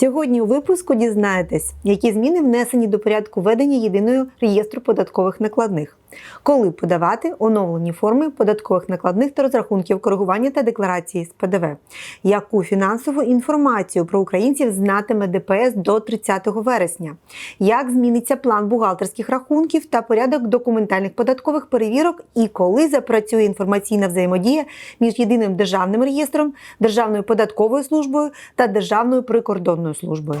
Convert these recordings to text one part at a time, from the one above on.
Сьогодні у випуску дізнаєтесь, які зміни внесені до порядку ведення єдиного реєстру податкових накладних, коли подавати оновлені форми податкових накладних та розрахунків коригування та декларації з ПДВ, яку фінансову інформацію про українців знатиме ДПС до 30 вересня, як зміниться план бухгалтерських рахунків та порядок документальних податкових перевірок, і коли запрацює інформаційна взаємодія між єдиним державним реєстром, Державною податковою службою та Державною прикордонною службою.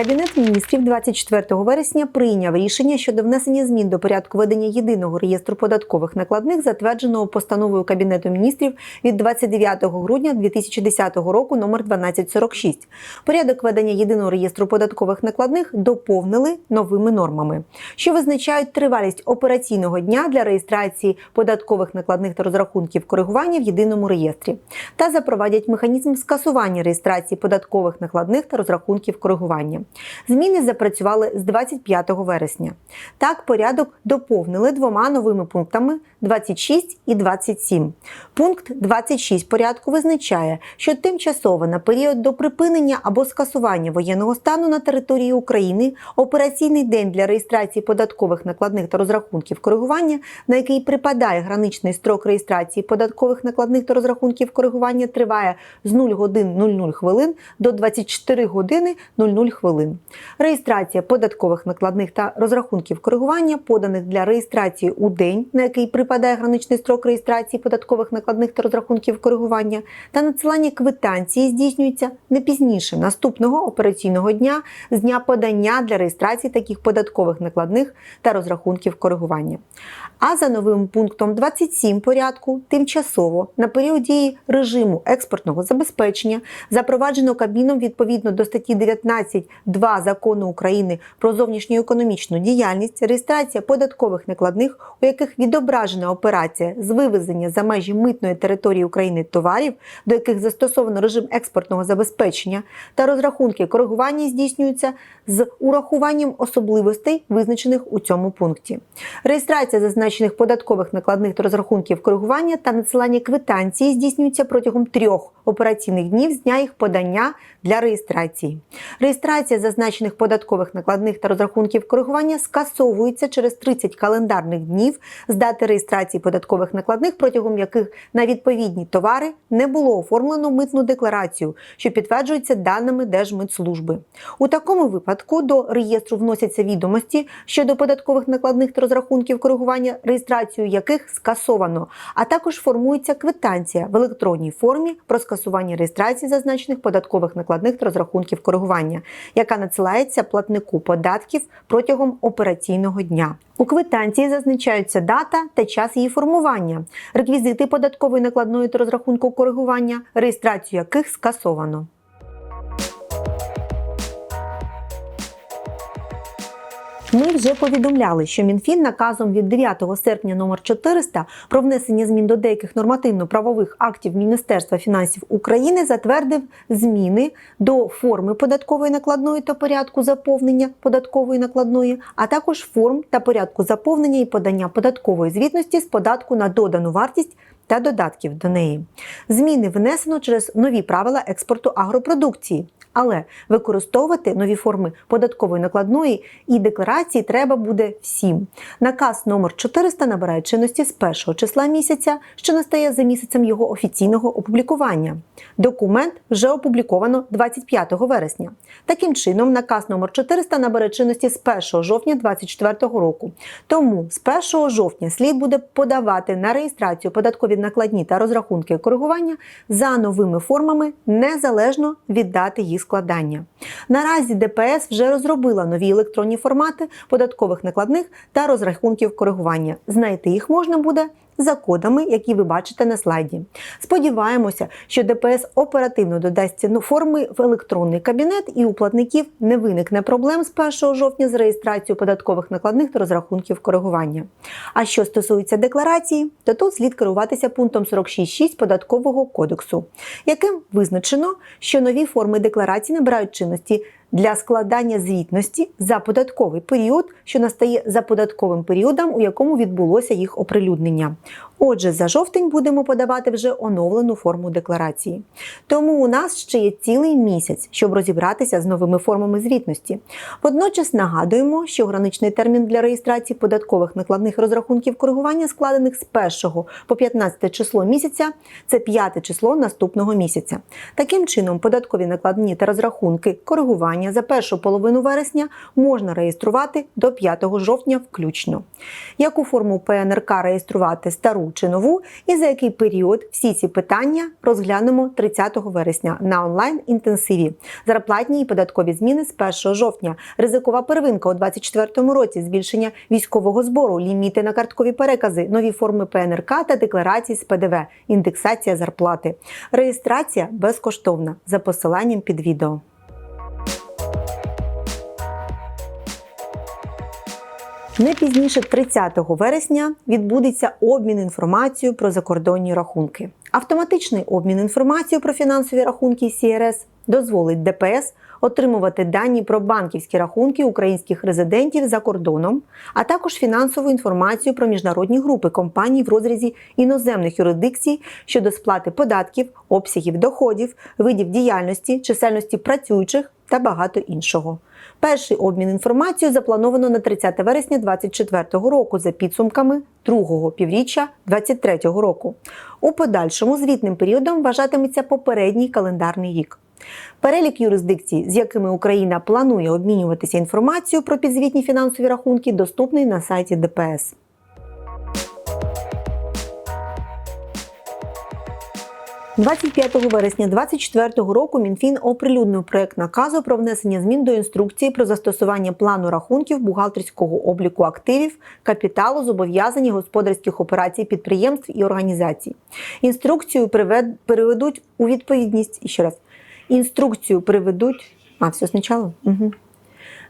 Кабінет міністрів 24 вересня прийняв рішення щодо внесення змін до порядку ведення єдиного реєстру податкових накладних, затвердженого постановою Кабінету міністрів від 29 грудня 2010 року номер 1246. Порядок ведення єдиного реєстру податкових накладних доповнили новими нормами, що визначають тривалість операційного дня для реєстрації податкових накладних та розрахунків коригування в єдиному реєстрі та запровадять механізм скасування реєстрації податкових накладних та розрахунків коригування. Зміни запрацювали з 25 вересня. Так, порядок доповнили двома новими пунктами 26 і 27. Пункт 26 порядку визначає, що тимчасово на період до припинення або скасування воєнного стану на території України операційний день для реєстрації податкових накладних та розрахунків коригування, на який припадає граничний строк реєстрації податкових накладних та розрахунків коригування, триває з 0 годин 00 хвилин до 24 години 00 хвилин. Реєстрація податкових накладних та розрахунків коригування, поданих для реєстрації у день, на який припадає граничний строк реєстрації податкових накладних та розрахунків коригування, та надсилання квитанції здійснюється не пізніше наступного операційного дня з дня подання для реєстрації таких податкових накладних та розрахунків коригування. А за новим пунктом 27 порядку тимчасово на період дії режиму експортного забезпечення, запроваджено Кабміном відповідно до статті 19.2 закону України про зовнішню економічну діяльність, реєстрація податкових накладних, у яких відображена операція з вивезення за межі митної території України товарів, до яких застосовано режим експортного забезпечення, та розрахунки коригування здійснюються з урахуванням особливостей, визначених у цьому пункті. Реєстрація зазначених податкових накладних та розрахунків коригування та надсилання квитанції здійснюється протягом трьох операційних днів з дня їх подання для реєстрації. Реєстрація зазначених податкових накладних та розрахунків коригування скасовується через 30 календарних днів з дати реєстрації податкових накладних, протягом яких на відповідні товари не було оформлено митну декларацію, що підтверджується даними Держмитслужби. У такому випадку до реєстру вносяться відомості щодо податкових накладних та розрахунків коригування, реєстрацію яких скасовано, а також формується квитанція в електронній формі про скасування реєстрації зазначених податкових накладних та розрахунків коригування, яка надсилається платнику податків протягом операційного дня. У квитанції зазначаються дата та час її формування, реквізити податкової накладної та розрахунку коригування, реєстрацію яких скасовано. Ми вже повідомляли, що МінФін наказом від 9 серпня номер 400 про внесення змін до деяких нормативно-правових актів Міністерства фінансів України затвердив зміни до форми податкової накладної та порядку заповнення податкової накладної, а також форм та порядку заповнення і подання податкової звітності з податку на додану вартість та додатків до неї. Зміни внесено через нові правила експорту агропродукції. Але використовувати нові форми податкової накладної і декларації треба буде всім. Наказ номер 400 набирає чинності з першого числа місяця, що настає за місяцем його офіційного опублікування. Документ вже опубліковано 25 вересня. Таким чином, наказ номер 400 набере чинності з 1 жовтня 2024 року. Тому з 1 жовтня слід буде подавати на реєстрацію податкові накладні та розрахунки коригування за новими формами незалежно від дати їх складання. Наразі ДПС вже розробила нові електронні формати податкових накладних та розрахунків коригування. Знайти їх можна буде за кодами, які ви бачите на слайді. Сподіваємося, що ДПС оперативно додасть ці форми в електронний кабінет і у платників не виникне проблем з 1 жовтня з реєстрацією податкових накладних та розрахунків коригування. А що стосується декларації, то тут слід керуватися пунктом 46.6 податкового кодексу, яким визначено, що нові форми декларації набирають чинності для складання звітності за податковий період, що настає за податковим періодом, у якому відбулося їх оприлюднення. Отже, за жовтень будемо подавати вже оновлену форму декларації. Тому у нас ще є цілий місяць, щоб розібратися з новими формами звітності. Водночас нагадуємо, що граничний термін для реєстрації податкових накладних розрахунків коригування, складених з 1 по 15 число місяця, це 5 число наступного місяця. Таким чином, податкові накладні та розрахунки коригування за першу половину вересня можна реєструвати до 5 жовтня включно. Яку форму ПНРК реєструвати стару чи нову, і за який період? Всі ці питання розглянемо 30 вересня на онлайн-інтенсиві. Зарплатні і податкові зміни з 1 жовтня, ризикова первинка у 2024 році, збільшення військового збору, ліміти на карткові перекази, нові форми ПНРК та декларації з ПДВ, індексація зарплати. Реєстрація безкоштовна. За посиланням під відео. Не пізніше 30 вересня відбудеться обмін інформацією про закордонні рахунки. Автоматичний обмін інформацією про фінансові рахунки CRS дозволить ДПС отримувати дані про банківські рахунки українських резидентів за кордоном, а також фінансову інформацію про міжнародні групи компаній в розрізі іноземних юрисдикцій щодо сплати податків, обсягів доходів, видів діяльності, чисельності працюючих та багато іншого. Перший обмін інформацією заплановано на 30 вересня 2024 року за підсумками другого півріччя 2023 року. У подальшому звітним періодом вважатиметься попередній календарний рік. Перелік юрисдикцій, з якими Україна планує обмінюватися інформацією про підзвітні фінансові рахунки, доступний на сайті ДПС. – 25 вересня 2024 року Мінфін оприлюднив проект наказу про внесення змін до інструкції про застосування плану рахунків бухгалтерського обліку активів, капіталу, зобов'язань і господарських операцій підприємств і організацій. Інструкцію привед- переведуть у відповідність ще раз. Інструкцію приведуть. А, все спочатку? Угу.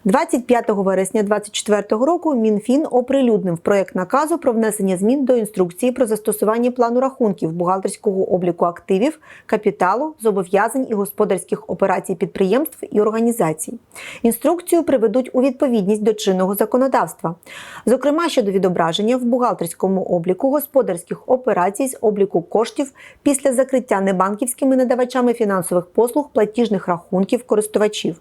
25 вересня 2024 року Мінфін оприлюднив проект наказу про внесення змін до інструкції про застосування плану рахунків бухгалтерського обліку активів, капіталу, зобов'язань і господарських операцій підприємств і організацій. Інструкцію приведуть у відповідність до чинного законодавства, зокрема щодо відображення в бухгалтерському обліку господарських операцій з обліку коштів після закриття небанківськими надавачами фінансових послуг платіжних рахунків користувачів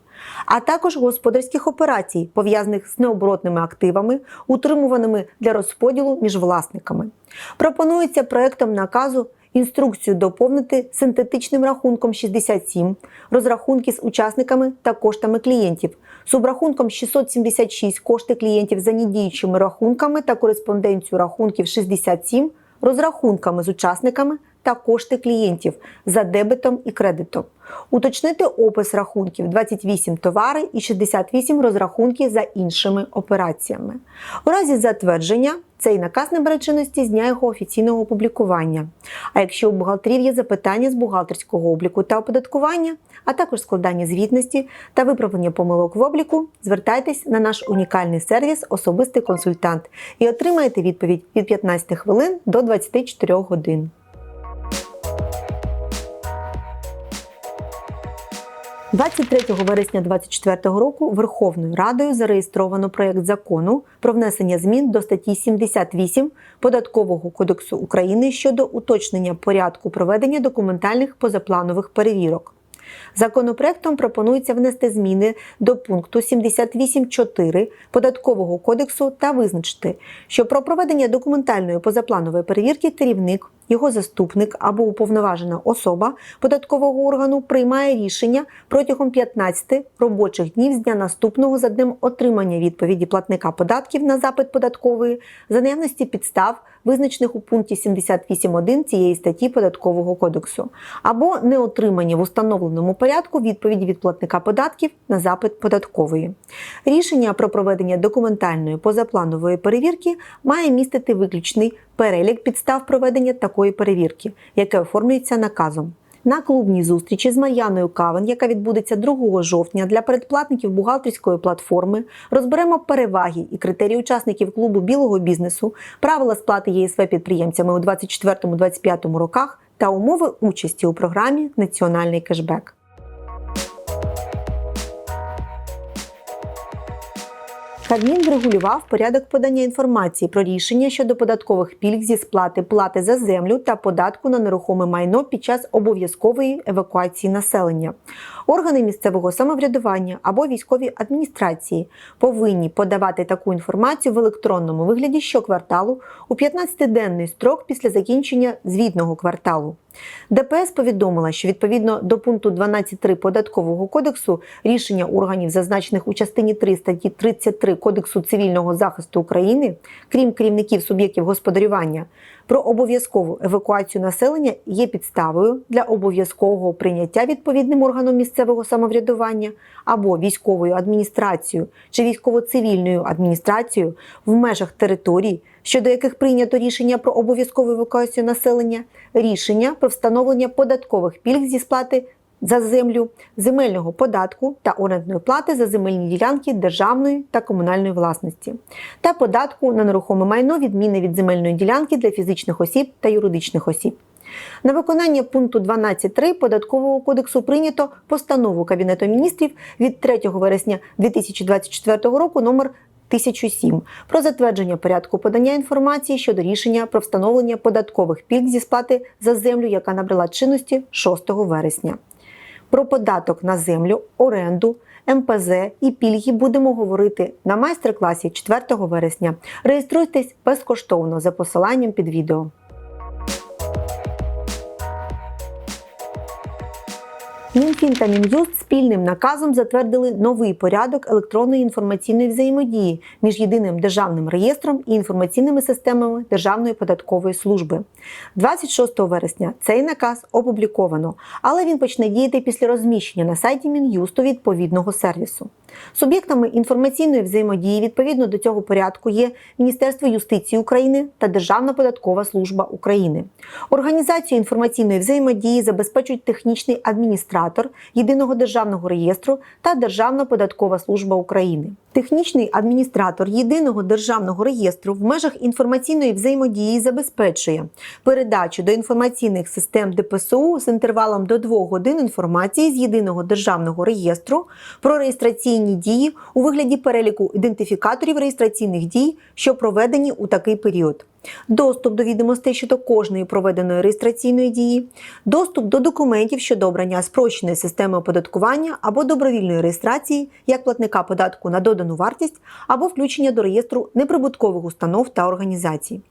а також господарських операцій, пов'язаних з необоротними активами, утримуваними для розподілу між власниками. Пропонується проектом наказу інструкцію доповнити синтетичним рахунком 67, розрахунки з учасниками та коштами клієнтів, субрахунком 676 кошти клієнтів за недіючими рахунками та кореспонденцію рахунків 67, розрахунками з учасниками та кошти клієнтів за дебетом і кредитом. Уточнити опис рахунків 28 товари і 68 розрахунки за іншими операціями. У разі затвердження цей наказ набере чинності з дня його офіційного опублікування. А якщо у бухгалтерів є запитання з бухгалтерського обліку та оподаткування, а також складання звітності та виправлення помилок в обліку, звертайтесь на наш унікальний сервіс Особистий консультант і отримаєте відповідь від 15 хвилин до 24 годин. 23 вересня 2024 року Верховною Радою зареєстровано проєкт закону про внесення змін до статті 78 Податкового кодексу України щодо уточнення порядку проведення документальних позапланових перевірок. Законопроектом пропонується внести зміни до пункту 78.4 Податкового кодексу та визначити, що про проведення документальної позапланової перевірки керівник, його заступник або уповноважена особа податкового органу приймає рішення протягом 15 робочих днів з дня наступного за днем отримання відповіді платника податків на запит податкової за наявності підстав визначених у пункті 78.1 цієї статті Податкового кодексу, або не отримані в установленому порядку відповіді від платника податків на запит податкової. Рішення про проведення документальної позапланової перевірки має містити виключний перелік підстав проведення такої перевірки, яке оформлюється наказом. На клубній зустрічі з Мар'яною Кавен, яка відбудеться 2 жовтня для передплатників бухгалтерської платформи, розберемо переваги і критерії учасників клубу білого бізнесу, правила сплати ЄСВ підприємцями у 2024-2025 роках та умови участі у програмі Національний кешбек. Кабмін врегулював порядок подання інформації про рішення щодо податкових пільг зі сплати плати за землю та податку на нерухоме майно під час обов'язкової евакуації населення. Органи місцевого самоврядування або військові адміністрації повинні подавати таку інформацію в електронному вигляді щокварталу у 15-денний строк після закінчення звітного кварталу. ДПС повідомила, що відповідно до пункту 12.3 податкового кодексу рішення органів, зазначених у частині 3 статті 33 Кодексу цивільного захисту України, крім керівників суб'єктів господарювання, про обов'язкову евакуацію населення є підставою для обов'язкового прийняття відповідним органом місцевого самоврядування або військовою адміністрацією чи військово-цивільною адміністрацією в межах територій, щодо яких прийнято рішення про обов'язкову евакуацію населення, рішення про встановлення податкових пільг зі сплати за землю, земельного податку та орендної плати за земельні ділянки державної та комунальної власності, та податку на нерухоме майно відмінне від земельної ділянки для фізичних осіб та юридичних осіб. На виконання пункту 12.3 податкового кодексу прийнято постанову Кабінету міністрів від 3 вересня 2024 року номер 1007 про затвердження порядку подання інформації щодо рішення про встановлення податкових пільг зі сплати за землю, яка набрала чинності 6 вересня. Про податок на землю, оренду, МПЗ і пільги будемо говорити на майстер-класі 4 вересня. Реєструйтесь безкоштовно за посиланням під відео. Мінфін та Мін'юст спільним наказом затвердили новий порядок електронної інформаційної взаємодії між єдиним державним реєстром і інформаційними системами Державної податкової служби. 26 вересня цей наказ опубліковано, але він почне діяти після розміщення на сайті Мін'юсту відповідного сервісу. Суб'єктами інформаційної взаємодії відповідно до цього порядку є Міністерство юстиції України та Державна податкова служба України. Організацію інформаційної взаємодії забезпечують технічний адміністратор єдиного державного реєстру та Державна податкова служба України. Технічний адміністратор єдиного державного реєстру в межах інформаційної взаємодії забезпечує передачу до інформаційних систем ДПСУ з інтервалом до 2 годин інформації з єдиного державного реєстру про реєстраційні дії у вигляді переліку ідентифікаторів реєстраційних дій, що проведені у такий період. Доступ до відомостей щодо кожної проведеної реєстраційної дії, доступ до документів щодо обрання спрощеної системи оподаткування або добровільної реєстрації як платника податку на додану вартість або включення до реєстру неприбуткових установ та організацій.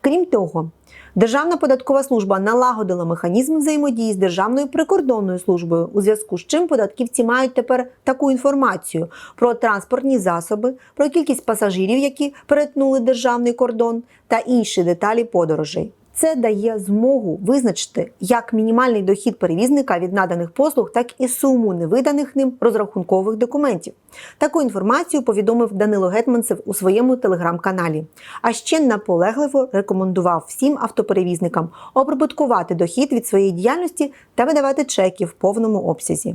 Крім того, Державна податкова служба налагодила механізм взаємодії з Державною прикордонною службою, у зв'язку з чим податківці мають тепер таку інформацію про транспортні засоби, про кількість пасажирів, які перетнули державний кордон, та інші деталі подорожей. Це дає змогу визначити як мінімальний дохід перевізника від наданих послуг, так і суму невиданих ним розрахункових документів. Таку інформацію повідомив Данило Гетманцев у своєму телеграм-каналі. А ще наполегливо рекомендував всім автоперевізникам оприбуткувати дохід від своєї діяльності та видавати чеки в повному обсязі.